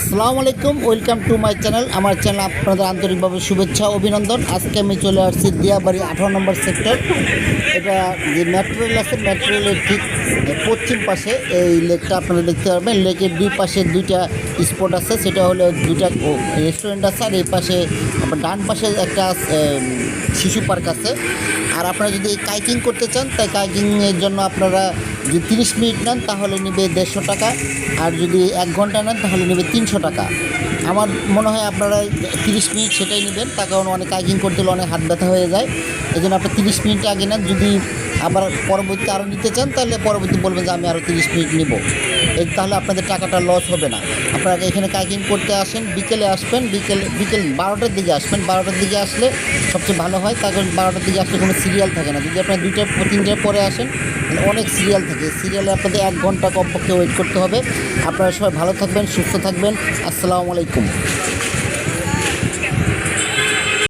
আসসালামু আলাইকুম welcome to my channel. আমার চ্যানেল আপনাদের আন্তরিকভাবে শুভেচ্ছা, অভিনন্দন। আজকে আমি চলে আসছি দিয়াবাড়ি আঠারো নম্বর সেক্টর। এটা যে মেট্রো রেল আছে মেট্রো রেলের ঠিক পশ্চিম পাশে এই লেকটা আপনারা দেখতে পারবেন। লেকের দুই পাশে দুইটা স্পট আছে, সেটা হলো দুইটা রেস্টুরেন্ট আছে, আর এই পাশে ডান পাশে একটা শিশু পার্ক আছে। আর আপনারা যদি কাইকিং করতে চান, তাই কাইকিংয়ের জন্য আপনারা যদি তিরিশ মিনিট নেন, তাহলে নেবে দেড়শো টাকা। আর যদি এক ঘণ্টা নেন, তাহলে নেবে তিনশো টাকা। আমার মনে হয় আপনারা তিরিশ মিনিট সেটাই নেবেন। তার কারণ অনেক কাইকিং করতে হলে অনেক হাত ব্যথা হয়ে যায়। এই জন্য আপনার তিরিশ মিনিট আগে নেন। যদি আবার পরবর্তী আরও নিতে চান, তাহলে পরবর্তী বলবেন যে আমি আরও তিরিশ মিনিট নেব। এই তাহলে আপনাদের টাকাটা লস হবে না। আপনারা এখানে কাইকিং করতে আসেন, বিকেলে আসবেন, বিকেলে, বিকেল বারোটার দিকে আসবেন। বারোটার দিকে আসলে সবচেয়ে ভালো হয় কারণ বারোটার দিকে আসলে কোনো সিরিয়াল থাকে না। যদি আপনারা দুইটা তিনটার পরে আসেন, তাহলে অনেক সিরিয়াল থাকে। সিরিয়ালে আপনাদের এক ঘণ্টা কমপক্ষে ওয়েট করতে হবে। আপনারা সবাই ভালো থাকবেন, সুস্থ থাকবেন। আসসালামু আলাইকুম।